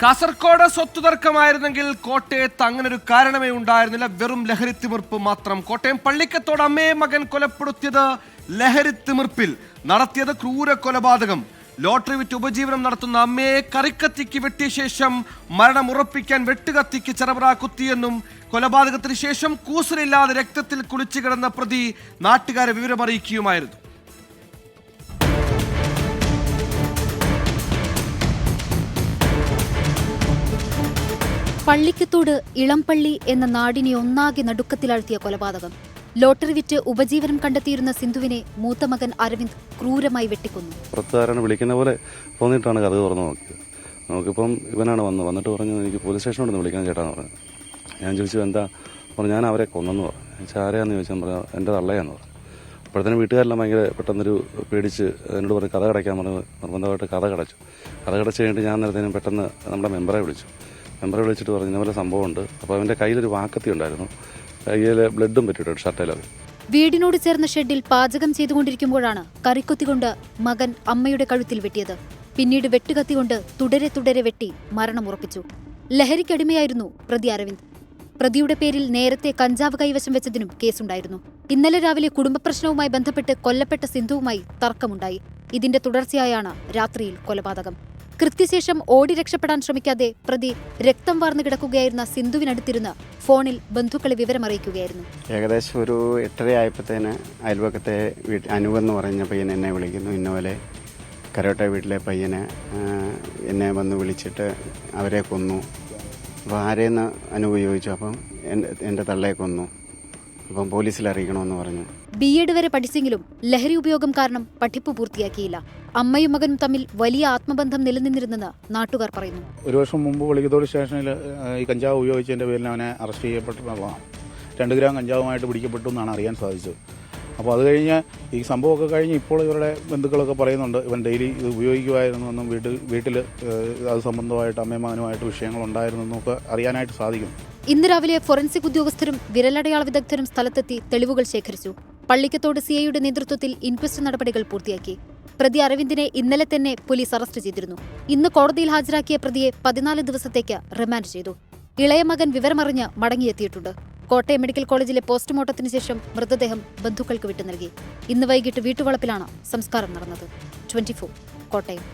കാസർഗോഡ് സ്വത്ത് തർക്കമായിരുന്നെങ്കിൽ കോട്ടയത്ത് അങ്ങനെ ഒരു കാരണമേ ഉണ്ടായിരുന്നില്ല. വെറും ലഹരി തിമിർപ്പ് മാത്രം. കോട്ടയം പള്ളിക്കത്തോട് അമ്മയെ മകൻ കൊലപ്പെടുത്തിയത് ലഹരി തിമിർപ്പിൽ നടത്തിയത് ക്രൂര കൊലപാതകം. ലോട്ടറി വിറ്റ് ഉപജീവനം നടത്തുന്ന അമ്മയെ കറിക്കത്തിക്ക് വെട്ടിയ ശേഷം മരണം ഉറപ്പിക്കാൻ വെട്ടുകത്തിക്ക് ചെറവറ കുത്തിയെന്നും കൊലപാതകത്തിന് ശേഷം കൂസലില്ലാതെ രക്തത്തിൽ കുളിച്ചു കിടന്ന പ്രതി നാട്ടുകാരെ വിവരമറിയിക്കുകയുമായിരുന്നു. പള്ളിക്കത്തോട് ഇളംപള്ളി എന്ന നാടിനെ ഒന്നാകെ നടുക്കത്തിലാഴ്ത്തിയ കൊലപാതകം. ലോട്ടറി വിറ്റ് ഉപജീവനം കണ്ടെത്തിയിരുന്ന സിന്ധുവിനെ മൂത്ത മകൻ അരവിന്ദ് ക്രൂരമായി വെട്ടിക്കൊന്നു. പ്രത്യാരണ വിളിക്കുന്ന പോലെ തോന്നിയിട്ടാണ് കഥ തുറന്നു നോക്കിയത്. നമുക്കിപ്പം ഇവനാണ് വന്നത് വന്നിട്ട് പറഞ്ഞു എനിക്ക് പോലീസ് സ്റ്റേഷനോട് ഒന്ന് വിളിക്കാൻ ചേട്ടാന്ന് പറഞ്ഞു. ഞാൻ ചോദിച്ചു എന്താ? പറഞ്ഞു ഞാൻ അവരെ കൊന്നെന്ന് പറഞ്ഞു. ചോദിച്ചാൽ ചോദിച്ചു, ആരെയാന്ന്? ചോദിച്ചാൽ പറഞ്ഞു എന്റെ തള്ളയാന്ന് പറഞ്ഞു. അപ്പോഴത്തേനും വീട്ടുകാരെല്ലാം ഭയങ്കര പെട്ടെന്നൊരു പേടിച്ച് എന്നോട് പറഞ്ഞു കഥ കടയ്ക്കാൻ പറഞ്ഞു. നിർബന്ധമായിട്ട് കഥ കടച്ചു. കഥ കടച്ച് കഴിഞ്ഞിട്ട് ഞാൻ നേരത്തേനും പെട്ടെന്ന് നമ്മുടെ മെമ്പറെ വിളിച്ചു. മെമ്പറെ വിളിച്ചിട്ട് പറഞ്ഞു ഇതുപോലെ സംഭവമുണ്ട്. അപ്പോൾ അവന്റെ കയ്യിലൊരു വാക്കത്തി ഉണ്ടായിരുന്നു. കയ്യിൽ ബ്ലഡും പറ്റിയിട്ടുണ്ട് ഷർട്ടേലത് വീടിനോട് ചേർന്ന ഷെഡിൽ പാചകം ചെയ്തുകൊണ്ടിരിക്കുമ്പോഴാണ് കറിക്കൊത്തികൊണ്ട് മകൻ അമ്മയുടെ കഴുത്തിൽ വെട്ടിയത്. പിന്നീട് വെട്ടുകത്തിക്കൊണ്ട് തുടരെ തുടരെ വെട്ടി മരണമുറപ്പിച്ചു ലഹരിക്കടിമയായിരുന്നു പ്രതി അരവിന്ദ്. പ്രതിയുടെ പേരിൽ നേരത്തെ കഞ്ചാവ് കൈവശം വെച്ചതിനും കേസുണ്ടായിരുന്നു. ഇന്നലെ രാവിലെ കുടുംബപ്രശ്നവുമായി ബന്ധപ്പെട്ട് കൊല്ലപ്പെട്ട സിന്ധുവുമായി തർക്കമുണ്ടായി. ഇതിന്റെ തുടർച്ചയായാണ് രാത്രിയിൽ കൊലപാതകം. കൃത്യശേഷം ഓടി രക്ഷപ്പെടാൻ ശ്രമിക്കാതെ പ്രതി രക്തം വാർന്നു കിടക്കുകയായിരുന്ന സിന്ധുവിനടുത്തിരുന്ന് ഫോണിൽ ബന്ധുക്കളെ വിവരമറിയിക്കുകയായിരുന്നു. ഏകദേശം ഒരു എട്ടര ആയപ്പോഴത്തേന് അയൽവക്കത്തെ വീട്ടിൽ അനൂപെന്ന് പറഞ്ഞ പയ്യൻ എന്നെ വിളിക്കുന്നു. ഇന്നപോലെ കരോട്ട വീട്ടിലെ പയ്യനെ എന്നെ വന്ന് വിളിച്ചിട്ട് അവരെ കൊന്നു. അപ്പോൾ ആരെയെന്ന് അനുപയോഗിച്ചു അപ്പം എന്റെ തള്ളയെ കൊന്നു. അപ്പം പോലീസിൽ അറിയിക്കണമെന്ന് പറഞ്ഞു. ബി എഡ് വരെ പഠിച്ചെങ്കിലും ലഹരി ഉപയോഗം കാരണം പഠിപ്പ് പൂർത്തിയാക്കിയില്ല. അമ്മയും മകനും തമ്മിൽ വലിയ ആത്മബന്ധം നിലനിന്നിരുന്നെന്ന് നാട്ടുകാർ പറയുന്നു. ഒരു വർഷം മുമ്പ് വെളിക്കത്തോട് സ്റ്റേഷനിൽ ഈ കഞ്ചാവ് ഉപയോഗിച്ചതിന്റെ പേരിൽ അവനെ അറസ്റ്റ് ചെയ്യപ്പെട്ടിട്ടുള്ളതാണ്. രണ്ട് ഗ്രാം കഞ്ചാവുമായിട്ട് പിടിക്കപ്പെട്ടു എന്നാണ് അറിയാൻ സാധിച്ചത്. അപ്പോൾ അത് കഴിഞ്ഞ് ഈ സംഭവമൊക്കെ കഴിഞ്ഞ് ഇപ്പോൾ ഇവരുടെ ബന്ധുക്കളൊക്കെ പറയുന്നുണ്ട് ഇവൻ ഡെയിലി ഇത് ഉപയോഗിക്കുമായിരുന്നു എന്നും വീട്ടിൽ വീട്ടിൽ അത് സംബന്ധമായിട്ട് അമ്മയും മകനുമായിട്ട് വിഷയങ്ങളുണ്ടായിരുന്നു എന്നൊക്കെ അറിയാനായിട്ട് സാധിക്കും ഇന്ന് രാവിലെ ഫോറൻസിക് ഉദ്യോഗസ്ഥരും വിരലടയാള വിദഗ്ധരും സ്ഥലത്തെത്തി തെളിവുകൾ ശേഖരിച്ചു. പള്ളിക്കത്തോട് സിഐയുടെ നേതൃത്വത്തിൽ ഇൻക്വസ്റ്റ് നടപടികൾ പൂർത്തിയാക്കി. പ്രതി അരവിന്ദിനെ ഇന്നലെ തന്നെ പോലീസ് അറസ്റ്റ് ചെയ്തിരുന്നു. ഇന്ന് കോടതിയിൽ ഹാജരാക്കിയ പ്രതിയെ പതിനാല് ദിവസത്തേക്ക് റിമാൻഡ് ചെയ്തു. ഇളയ മകൻ വിവരമറിഞ്ഞ് മടങ്ങിയെത്തിയിട്ടുണ്ട്. കോട്ടയം മെഡിക്കൽ കോളേജിലെ പോസ്റ്റ്മോർട്ടത്തിന് ശേഷം മൃതദേഹം ബന്ധുക്കൾക്ക് വിട്ടു നൽകി ഇന്ന് വൈകിട്ട് വീട്ടുവളപ്പിലാണ് സംസ്കാരം നടന്നത്. ട്വന്റി കോട്ടയം.